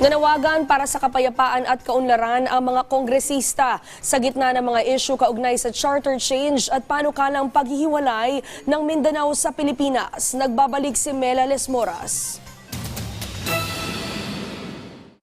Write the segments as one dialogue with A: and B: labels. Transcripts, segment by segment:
A: Nanawagan para sa kapayapaan at kaunlaran ang mga kongresista sa gitna ng mga isyu kaugnay sa charter change at panukalang paghihiwalay ng Mindanao sa Pilipinas. Nagbabalik si Mela Lesmoras.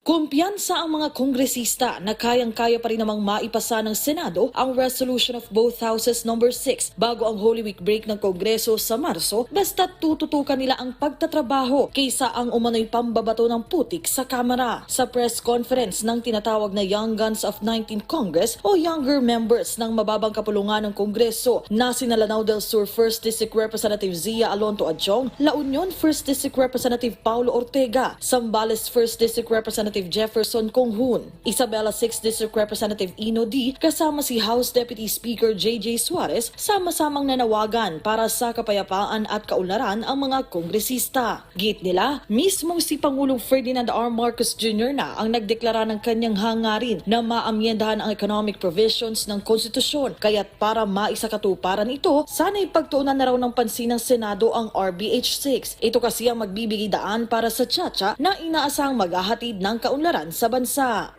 B: Kumpiyansa ang mga kongresista na kayang-kaya pa rin namang maipasa ng Senado ang resolution of both houses number 6 bago ang Holy Week break ng Kongreso sa Marso basta tututukan nila ang pagtatrabaho kaysa ang umano'y pambabato ng putik sa Kamara. Sa press conference ng tinatawag na Young Guns of 19th Congress o younger members ng mababang kapulungan ng Kongreso na sina Lanao del Sur 1st District Representative Zia Alonto Adjong, La Union 1st District Representative Paulo Ortega, Sambales 1st District Representative Jefferson Conghun, Isabela 6th District Representative Ino D, kasama si House Deputy Speaker J.J. Suarez, sama-samang nanawagan para sa kapayapaan at kaunlaran ang mga kongresista. Git nila, mismong si Pangulong Ferdinand R. Marcos Jr. na ang nagdeklara ng kanyang hangarin na maamyendahan ang economic provisions ng konstitusyon. Kaya't para maisakatuparan ito, sana'y pagtuunan na raw ng pansin ng Senado ang RBH 6. Ito kasi ang magbibigay daan para sa tsacha na inaasang maghahatid ng kaunlaran sa bansa.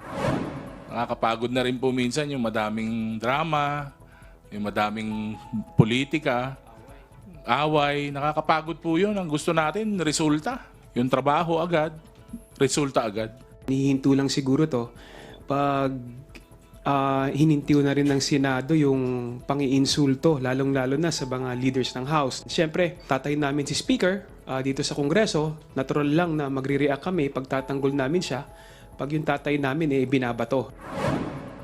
C: Nakakapagod na rin po minsan yung madaming drama, yung madaming politika, away. Nakakapagod po yun. Ang gusto natin, resulta. Yung trabaho agad, resulta agad.
D: Nihinto lang siguro to pag ah, hinintiw na rin ng Senado yung pangiinsulto, lalong-lalo na sa mga leaders ng House. Siyempre, tatay namin si Speaker ah, dito sa Kongreso. Natural lang na magre-react kami pag tatanggol namin siya pag yung tatay namin eh binabato.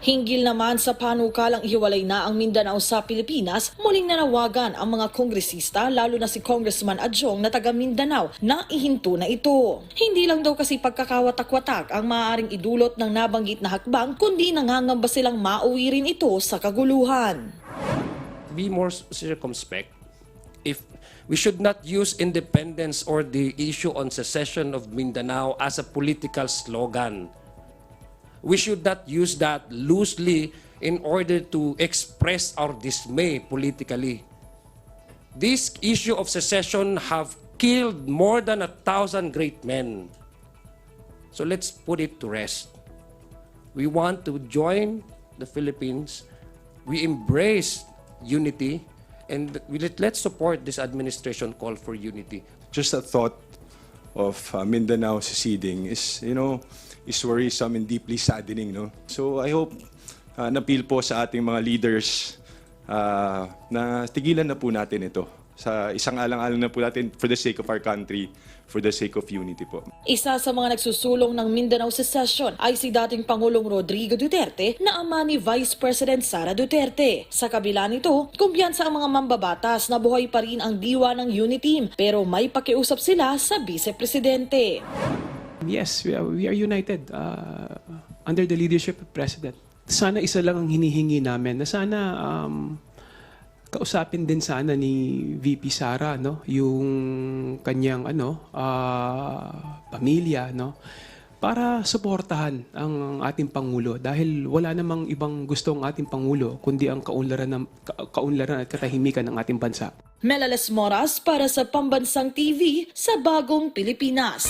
B: Hinggil naman sa panukalang ihiwalay na ang Mindanao sa Pilipinas, muling nanawagan ang mga kongresista lalo na si Congressman Adjong na taga Mindanao na ihinto na ito. Hindi lang daw kasi pagkakawatak-watak ang maaaring idulot ng nabanggit na hakbang kundi nangangamba silang mauwi rin ito sa kaguluhan.
E: be more circumspect if we should not use independence or the issue on secession of Mindanao as a political slogan. We should not use that loosely in order to express our dismay politically. This issue of secession have killed more than a thousand great men. So let's put it to rest. We want to join the Philippines. We embrace unity and let, let's support this administration call for unity.
F: just a thought of uh, Mindanao seceding is, you know, is worrisome and deeply saddening, no? So I hope uh, napil po sa ating mga leaders uh, na tigilan na po natin ito. Sa isang alang-alang na po natin for the sake of our country, for the sake of unity po.
B: Isa sa mga nagsusulong ng Mindanao Secession ay si dating Pangulong Rodrigo Duterte na ama ni Vice President Sara Duterte. Sa kabila nito, kumpiyansa ang mga mambabatas na buhay pa rin ang diwa ng Uniteam pero may pakiusap sila sa Vice Presidente.
D: Yes, we are, we are united uh, under the leadership of President. Sana isa lang ang hinihingi namin na sana um, kausapin din sana ni VP Sara no yung kanyang ano ah, pamilya no para suportahan ang ating pangulo dahil wala namang ibang gusto ang ating pangulo kundi ang kaunlaran ng ka- kaunlaran at katahimikan ng ating bansa.
B: Melales Moras para sa Pambansang TV sa Bagong Pilipinas.